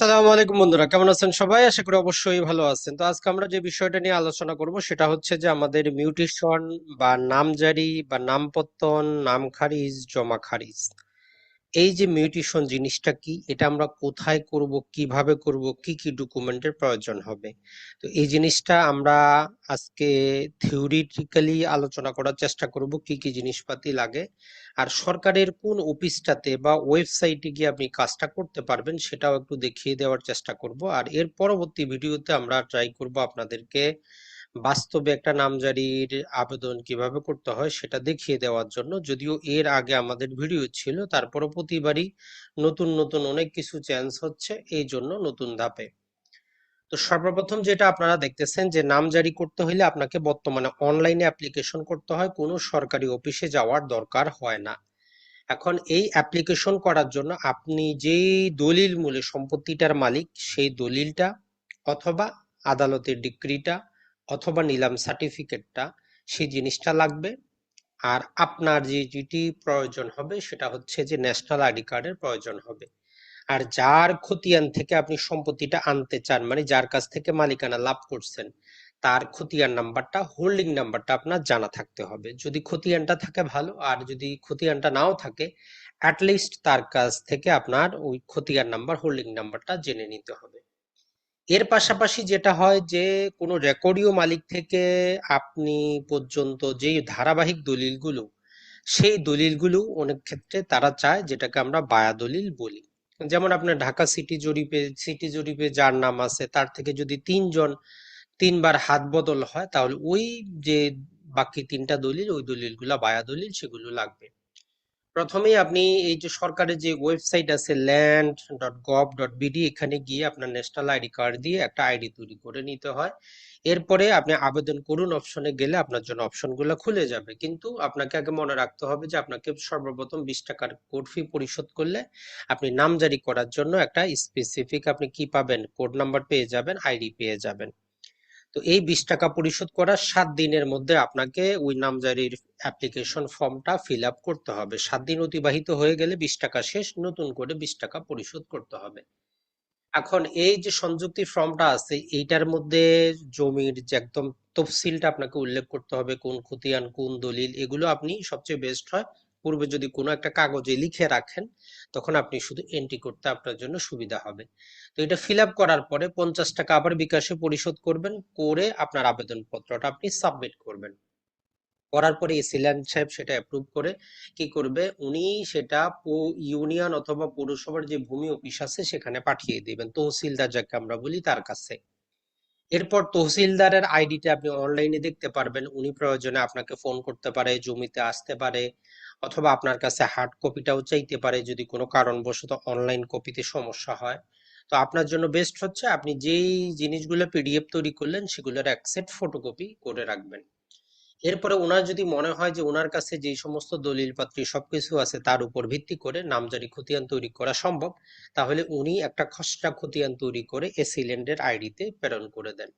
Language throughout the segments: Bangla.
সালামু আলাইকুম বন্ধুরা, কেমন আছেন সবাই? আশা করি অবশ্যই ভালো আছেন। তো আজকে আমরা যে বিষয়টা নিয়ে আলোচনা করব সেটা হচ্ছে যে আমাদের মিউটেশন বা নামজারি বা নামপত্তন নাম খারিজ জমা খারিজ এই যে মিউটেশন জিনিসটা কি? এটা আমরা কোথায় করব? কীভাবে করব? কি কি ডকুমেন্টের প্রয়োজন হবে? তো এই জিনিসটা আমরা আজকে থিওরিটিক্যালি আলোচনা করার চেষ্টা করব, কি কি জিনিসপাতি লাগে। আর সরকারের কোন অফিসটাতে বা ওয়েবসাইটে গিয়ে আপনি কাজটা করতে পারবেন, সেটাও একটু দেখিয়ে দেওয়ার চেষ্টা করব। আর এর পরবর্তী ভিডিওতে আমরা ট্রাই করব আপনাদেরকে বাস্তবে একটা নামজারির আবেদন কীভাবে করতে হয় সেটা দেখিয়ে দেওয়ার জন্য, যদিও এর আগে আমাদের ভিডিও ছিল, তারপরও প্রতিবারই নতুন নতুন অনেক কিছু চেঞ্জ হচ্ছে এই জন্য নতুন ধাপে। তো সর্বপ্রথম যেটা আপনারা দেখতেছেন যে নাম জারি করতে হলে আপনাকে বর্তমানে অনলাইনে অ্যাপ্লিকেশন করতে হয়, কোনো সরকারি অফিসে যাওয়ার দরকার হয় না। এখন এই অ্যাপ্লিকেশন করার জন্য আপনি যেই দলিল মূলে সম্পত্তিটার মালিক, সেই দলিলটা অথবা আদালতের ডিক্রিটা অথবা নিলাম সার্টিফিকেটটা সেই জিনিসটা লাগবে। আর আপনার যে যেটি প্রয়োজন হবে, সেটা হচ্ছে যে ন্যাশনাল আইডি কার্ডের প্রয়োজন হবে। আর যার খতিয়ান থেকে আপনি সম্পত্তিটা আনতে চান মানে যার কাছ থেকে মালিকানা লাভ করছেন, তার খতিয়ান নাম্বারটা হোল্ডিং নাম্বারটা আপনার জানা থাকতে হবে। যদি খতিয়ানটা থাকে, ভালো। আর যদি খতিয়ানটা নাও থাকে অ্যাটলিস্ট তার কাছ থেকে আপনার ওই খতিয়ান নাম্বার হোল্ডিং নাম্বারটা জেনে নিতে হবে। এর পাশাপাশি যেটা হয় যে, কোনো রেকর্ডীয় মালিক থেকে আপনি পর্যন্ত যেই ধারাবাহিক দলিলগুলো, সেই দলিলগুলো অনেক ক্ষেত্রে তারা চায় যেটাকে আমরা বায়া দলিল বলি। যেমন আপনার ঢাকা সিটি জরিপে সিটি জরিপে যার নাম আছে, তার থেকে যদি তিনজন, তিনবার হাত বদল হয়, তাহলে ওই যে বাকি তিনটা দলিল, ওই দলিলগুলা বায়া দলিল, সেগুলো লাগবে। প্রথমেই আপনি এই যে সরকারের যে ওয়েবসাইট আছে land dot gov dot BD এখানে গিয়ে আপনার ন্যাশনাল আইডি কার্ড দিয়ে একটা আইডি তৈরি করে নিতে হয়। এরপরে আপনি আবেদন করুন অপশনে গেলে আপনার জন্য অপশনগুলো খুলে যাবে। কিন্তু আপনাকে আগে মনে রাখতে হবে যে আপনাকে সর্বপ্রথম বিশ টাকার কোড ফি পরিশোধ করলে আপনি নামজারি করার জন্য একটা স্পেসিফিক আপনি কি পাবেন? কোড নাম্বার পেয়ে যাবেন আইডি পেয়ে যাবেন। তো এই বিশ টাকা পরিশোধ করার সাত দিনের মধ্যে আপনাকে ওই নামজারির অ্যাপ্লিকেশন ফর্মটা ফিল আপ করতে হবে। সাত দিন অতিবাহিত হয়ে গেলে বিশ টাকা শেষ, নতুন করে বিশ টাকা পরিশোধ করতে হবে। এখন এই যে সংযুক্তি ফর্মটা আছে, এইটার মধ্যে জমির যে একদম তফসিলটা আপনাকে উল্লেখ করতে হবে, কোন খতিয়ান, কোন দলিল, এগুলো আপনি সবচেয়ে বেস্ট হয় পূর্বে যদি কোনো একটা কাগজে লিখে রাখেন, তখন আপনি শুধু এন্ট্রি করতে আপনার জন্য সুবিধা হবে। তো এটা ফিল করার পরে পঞ্চাশ টাকা আবার বিকাশে পরিশোধ করবেন, করে আপনার আবেদনপত্রটা আপনি সাবমিট করবেন। করার পরে এসিল্যান্ড সাহেব সেটা অ্যাপ্রুভ করে কি করবে? উনি সেটা ইউনিয়ন অথবা পৌরসভার যে ভূমি অফিস আছে সেখানে পাঠিয়ে দিবেন, তহসিলদার যাকে আমরা বলি তার কাছে। এরপর তহসিলদারের আইডিটা আপনি অনলাইনে দেখতে পারবেন, উনি প্রয়োজনে আপনাকে ফোন করতে পারে, জমিতে আসতে পারে অথবা আপনার কাছে হার্ড কপিটাও চাইতে পারে যদি কোনো কারণবশত অনলাইন কপিতে সমস্যা হয়। তো আপনার জন্য বেস্ট হচ্ছে আপনি যেই জিনিসগুলো পিডিএফ তৈরি করলেন সেগুলোর এক সেট ফটোকপি করে রাখবেন। এরপরে ওনার যদি মনে হয় যে ওনার কাছে যে সমস্ত দলিলপত্র, সবকিছু আছে তার উপর ভিত্তি করে নামজারি খতিয়ান তৈরি করা সম্ভব, তাহলে উনি একটা খসড়া খতিয়ান তৈরি করে এসিল্যান্ডের আইডিতে প্রেরণ করে দেন।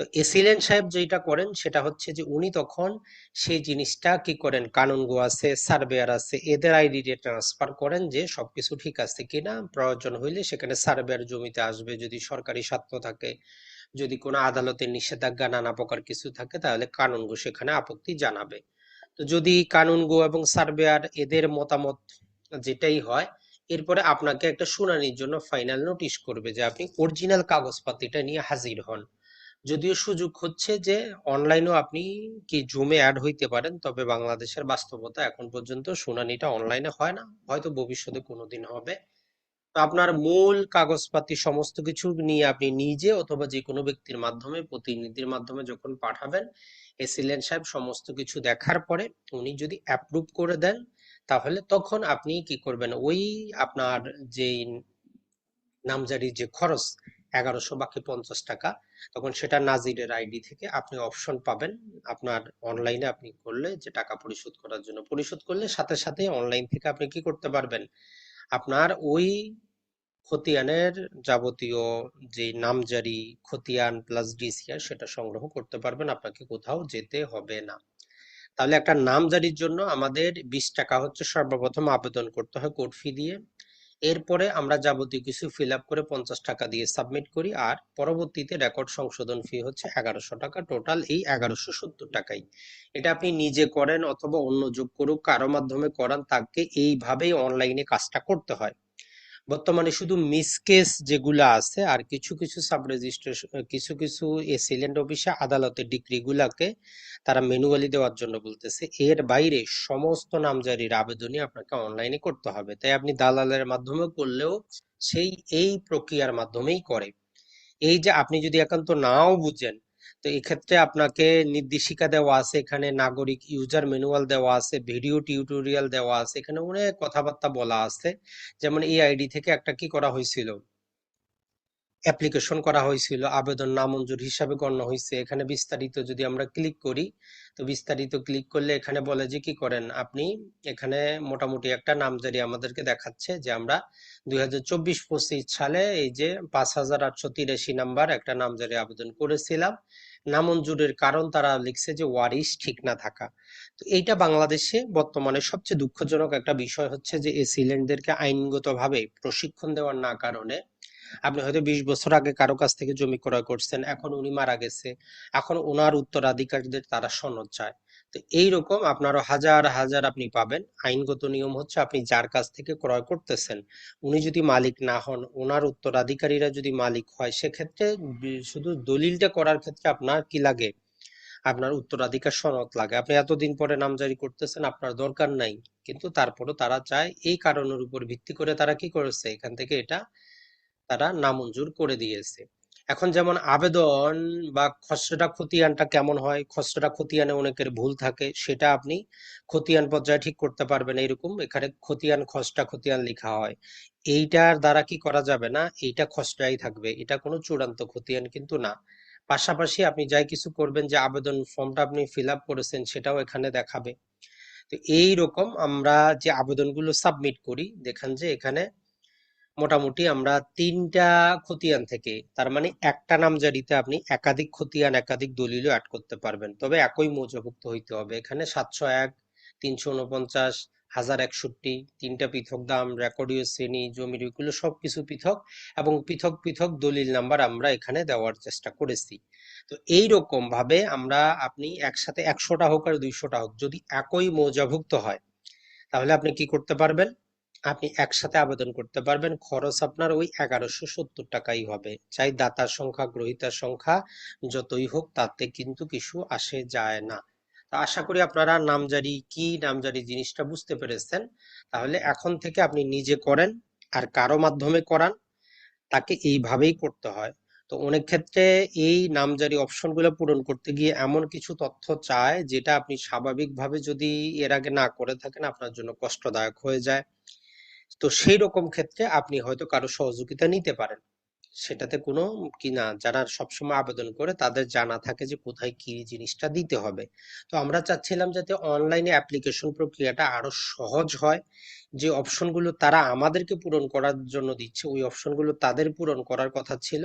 তো এসিলেন সাহেব যেটা করেন সেটা হচ্ছে যে উনি তখন সেই জিনিসটা কি করেন? কানুনগো আছে, সার্ভেয়ার আছে, এদের আইডিতে ট্রান্সফার করেন যে সবকিছু ঠিক আছে কিনা, প্রয়োজন হইলে সেখানে সার্ভেয়ার জমিতে আসবে, যদি সরকারি স্বার্থ থাকে, যদি কোনো আদালতের নিষেধাজ্ঞা নানা প্রকার কিছু থাকে, তাহলে কানুনগো সেখানে আপত্তি জানাবে। তো যদি কানুনগো এবং সার্ভেয়ার এদের মতামত যেটাই হয়, এরপরে আপনাকে একটা শুনানির জন্য ফাইনাল নোটিশ করবে যে আপনি অরিজিনাল কাগজপাতিটা নিয়ে হাজির হন। যদিও সুযোগ হচ্ছে যে অনলাইনেও আপনি কি জুমে অ্যাড হইতে পারেন, তবে বাংলাদেশের বাস্তবতা এখন পর্যন্ত শুনানিটা অনলাইনে হয় না। হয়তো ভবিষ্যতে কোনোদিন হবে। তো আপনার মূল কাগজপাতি সমস্ত কিছু নিয়ে আপনি নিজে অথবা যে কোনো ব্যক্তির মাধ্যমে, প্রতিনিধির মাধ্যমে যখন পাঠাবেন এসিলেন সাহেব সমস্ত কিছু দেখার পরে উনি যদি অ্যাপ্রুভ করে দেন, তাহলে তখন আপনি কি করবেন? ওই আপনার যে নামজারির যে খরচ এগারোশো বাকি পঞ্চাশ টাকা, তখন সেটা নাজিরের আইডি থেকে আপনি অপশন পাবেন। আপনার অনলাইনে আপনি করলে যে টাকা পরিশোধ করার জন্য, পরিশোধ করলে সাথে সাথে অনলাইন থেকে আপনি কি করতে পারবেন? আপনার ওই খতিয়ানের যাবতীয় যে নামজারি খতিয়ান প্লাস ডিসিআর সেটা সংগ্রহ করতে পারবেন, আপনাকে কোথাও যেতে হবে না। তাহলে একটা নামজারির জন্য আমাদের বিশ টাকা হচ্ছে সর্বপ্রথম আবেদন করতে হয় কোর্ট ফি দিয়ে। এরপরে আমরা যাবতীয় কিছু ফিল আপ করে পঞ্চাশ টাকা দিয়ে সাবমিট করি, আর পরবর্তীতে রেকর্ড সংশোধন ফি হচ্ছে এগারোশো টাকা। টোটাল এই এগারোশো সত্তর টাকাই। এটা আপনি নিজে করেন অথবা অন্য যোগ করুক, কারও মাধ্যমে করান, তাকে এইভাবেই অনলাইনে কাজটা করতে হয়। বর্তমানে শুধু মিসকেস যেগুলো আছে আর কিছু কিছু সাব রেজিস্ট্রেশন কিছু কিছু এসিলেন্ট অফিসে আদালতের ডিগ্রি গুলাকে তারা ম্যানুয়ালি দেওয়ার জন্য বলতেছে। এর বাইরে সমস্ত নামজারির আবেদনই আপনাকে অনলাইনে করতে হবে। তাই আপনি দালালের মাধ্যমে করলেও সেই, এই প্রক্রিয়ার মাধ্যমেই করে। এই যে আপনি যদি একান্ত নাও বুঝেন তো এক্ষেত্রে আপনাকে নির্দেশিকা দেওয়া আছে, এখানে নাগরিক ইউজার ম্যানুয়াল দেওয়া আছে ভিডিও টিউটোরিয়াল দেওয়া আছে, এখানে অনেক কথাবার্তা বলা আছে। যেমন এই আইডি থেকে একটা কি করা হয়েছিল? অ্যাপ্লিকেশন করা হয়েছিল, আবেদন নামঞ্জুর হিসাবে গণ্য হয়েছে। এখানে বিস্তারিত যদি আমরা ক্লিক করি, তো বিস্তারিত ক্লিক করলে এখানে বলে যে কি করেন? আপনি এখানে মোটামুটি একটা নামজারি আমাদেরকে দেখাচ্ছে যে আমরা দুই হাজার চব্বিশ পঁচিশ সালে এই যে পাঁচ হাজার আটশো তিরাশি নাম্বার একটা নামজারি আবেদন করেছিলাম। নামঞ্জুরের কারণ তারা লিখছে যে ওয়ারিশ ঠিক না থাকা। তো এইটা বাংলাদেশে বর্তমানে সবচেয়ে দুঃখজনক একটা বিষয় হচ্ছে যে এই সিলেন্টদেরকে আইনগতভাবে প্রশিক্ষণ দেওয়ার না কারণে আপনি হয়তো বিশ বছর আগে কারও কাছ থেকে জমি ক্রয় করছেন, এখন উনি মারা গেছে। এখন ওনার উত্তরাধিকারীদের তারা সনদ চায়। তো এইরকম আপনারও হাজার হাজার আপনি পাবেন। আইনগত নিয়ম হচ্ছে আপনি যার কাছ থেকে ক্রয় করতেছেন, উনি যদি মালিক না হন ওনার উত্তরাধিকারীরা যদি মালিক হয়, সেক্ষেত্রে শুধু দলিলটা করার ক্ষেত্রে আপনার কি লাগে? আপনার উত্তরাধিকার সনদ লাগে। আপনি এতদিন পরে নামজারি করতেছেন, আপনার দরকার নাই। কিন্তু তারপরও তারা চায়, এই কারণের উপর ভিত্তি করে তারা কি করেছে? এখান থেকে এটা তারা নামঞ্জুর করে দিয়েছে। এখন যেমন আবেদন বা খসড়া খতিয়ানটা কেমন হয়, খসড়া খতিয়ানে অনেকের ভুল থাকে, সেটা আপনি খতিয়ান পর্যায়ে ঠিক করতে পারবেন এইরকম। এখানে খতিয়ান, খসড়া খতিয়ান লেখা হয়। এইটার দ্বারা কি করা যাবে না? এইটা খসড়াই থাকবে। এটা কোনো চূড়ান্ত খতিয়ান কিন্তু না। পাশাপাশি আপনি যাই কিছু করবেন যে আবেদন ফর্মটা আপনি ফিল আপ করেছেন, সেটাও এখানে দেখাবে। তো এই রকম আমরা যে আবেদনগুলো সাবমিট করি, দেখেন যে এখানে মোটামুটি আমরা তিনটা খতিয়ান থেকে, তার মানে একটা নামজারিতে আপনি একাধিক খতিয়ান, একাধিক দলিলও অ্যাড করতে পারবেন। তবে একই মৌজাভুক্ত হইতে হবে। এখানে সাতশো এক, তিনশো উনপঞ্চাশ, হাজার একষট্টি, তিনটা পৃথক দাম রেকর্ডীয় শ্রেণি, জমির এগুলো সবকিছু পৃথক এবং পৃথক পৃথক দলিল নাম্বার আমরা এখানে দেওয়ার চেষ্টা করেছি। তো এই রকম ভাবে আমরা আপনি একসাথে একশোটা হোক আর দুইশোটা হোক, যদি একই মৌজাভুক্ত হয়, তাহলে আপনি কি করতে পারবেন? আপনি একসাথে আবেদন করতে পারবেন। খরচ আপনার ওই এগারোশো সত্তর টাকাই হবে। চাই দাতার সংখ্যা, গ্রহীতার সংখ্যা, যতই হোক তাতে কিন্তু কিছু আসে যায় না। আশা করি আপনারা নামজারি কি নামজারি জিনিসটা বুঝতে পেরেছেন। তাহলে এখন থেকে আপনি নিজে করেন আর কারও মাধ্যমে করান, তাকে এইভাবেই করতে হয়। তো অনেক ক্ষেত্রে এই নামজারি অপশনগুলো পূরণ করতে গিয়ে এমন কিছু তথ্য চায় যেটা আপনি স্বাভাবিকভাবে যদি এর আগে না করে থাকেন আপনার জন্য কষ্টদায়ক হয়ে যায়। তো সেই রকম ক্ষেত্রে আপনি হয়তো কারও সহযোগিতা নিতে পারেন। সেটাতে কোনো কি না যারা সবসময় আবেদন করে তাদের জানা থাকে যে কোথায় কি জিনিসটা দিতে হবে। তো আমরা চাচ্ছিলাম যাতে অনলাইনে অ্যাপ্লিকেশন প্রক্রিয়াটা আরও সহজ হয়। যে অপশনগুলো তারা আমাদেরকে পূরণ করার জন্য দিচ্ছে, ওই অপশনগুলো তাদের পূরণ করার কথা ছিল।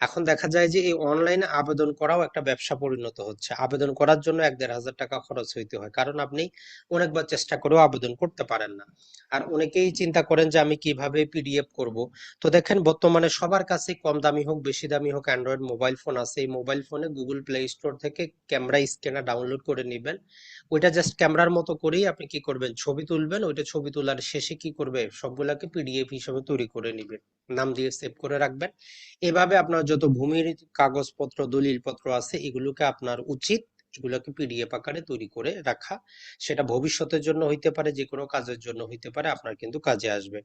এখন দেখা যায় যে এই অনলাইনে আবেদন করাও একটা ব্যবসা পরিণত হচ্ছে। আবেদন করার জন্য এক দেড় হাজার টাকা খরচ হইতে হয়, কারণ আপনি অনেকবার চেষ্টা করেও আবেদন করতে পারেন না। আর অনেকেই চিন্তা করেন যে আমি কীভাবে পিডিএফ করব। তো দেখেন বর্তমানে সবার কাছে কম দামি হোক, বেশি দামি হোক অ্যান্ড্রয়েড মোবাইল ফোন আছে। এই মোবাইল ফোনে গুগল প্লে স্টোর থেকে ক্যামেরা স্ক্যানার ডাউনলোড করে নেবেন। ওইটা জাস্ট ক্যামেরার মতো করেই আপনি কি করবেন? ছবি তুলবেন, ওইটা ছবি তোলার শেষে কি করবে? সবগুলাকে পিডিএফ হিসেবে তৈরি করে নেবেন। নাম দিয়ে সেভ করে রাখবেন। এভাবে আপনার যত ভূমির কাগজপত্র, দলিলপত্র আছে, এগুলোকে আপনার উচিত এগুলোকে পিডিএফ আকারে তৈরি করে রাখা। সেটা ভবিষ্যতের জন্য হইতে পারে যে কোনো কাজের জন্য হইতে পারে, আপনার কিন্তু কাজে আসবে।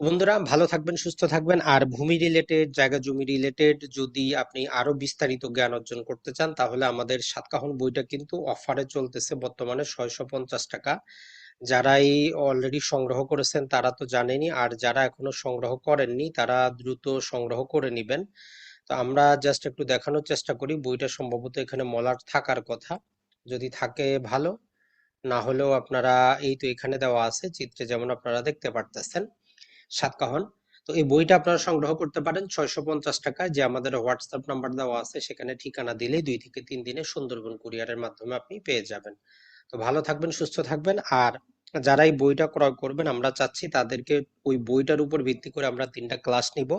বন্ধুরা, ভালো থাকবেন, সুস্থ থাকবেন। আর ভূমি রিলেটেড জায়গা জমি রিলেটেড যদি আপনি আরও বিস্তারিত জ্ঞান অর্জন করতে চান, তাহলে আমাদের সাতকাহন বইটা কিন্তু অফারে চলতেছে বর্তমানে ছয়শো পঞ্চাশ টাকা। যারা এই অলরেডি সংগ্রহ করেছেন, তারা তো জানেনি আর যারা এখনও সংগ্রহ করেননি, তারা দ্রুত সংগ্রহ করে নেবেন। তো আমরা জাস্ট একটু দেখানোর চেষ্টা করি। বইটা সম্ভবত এখানে মলার থাকার কথা। যদি থাকে ভালো, না হলেও আপনারা, এই তো এখানে দেওয়া আছে, চিত্রে যেমন আপনারা দেখতে পারতেছেন। সাতকাহন। তো এই বইটা আপনারা সংগ্রহ করতে পারেন ছয়শো পঞ্চাশ টাকায়, যে আমাদের হোয়াটসঅ্যাপ নাম্বার দেওয়া আছে, সেখানে ঠিকানা দিলেই দুই থেকে তিন দিনে সুন্দরবন কুরিয়ারের মাধ্যমে আপনি পেয়ে যাবেন। তো ভালো থাকবেন, সুস্থ থাকবেন, আর যারা এই বইটা ক্রয় করবেন, আমরা চাচ্ছি তাদেরকে ওই বইটার উপর ভিত্তি করে আমরা তিনটা ক্লাস নিব।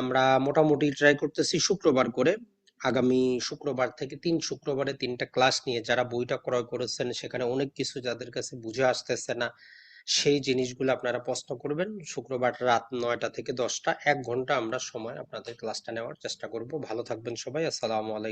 আমরা মোটামুটি ট্রাই করতেছি শুক্রবার করে। আগামী শুক্রবার থেকে তিন শুক্রবারে তিনটা ক্লাস নিয়ে যারা বইটা ক্রয় করেছেন, সেখানে অনেক কিছু যাদের কাছে বুঝে আসতেছে না সেই জিনিসগুলো আপনারা প্রশ্ন করবেন। শুক্রবার রাত নয়টা থেকে দশটা, এক ঘণ্টা আমরা সময় আপনাদের ক্লাসটা নেওয়ার চেষ্টা করব। ভালো থাকবেন সবাই, আসসালামু আলাইকুম।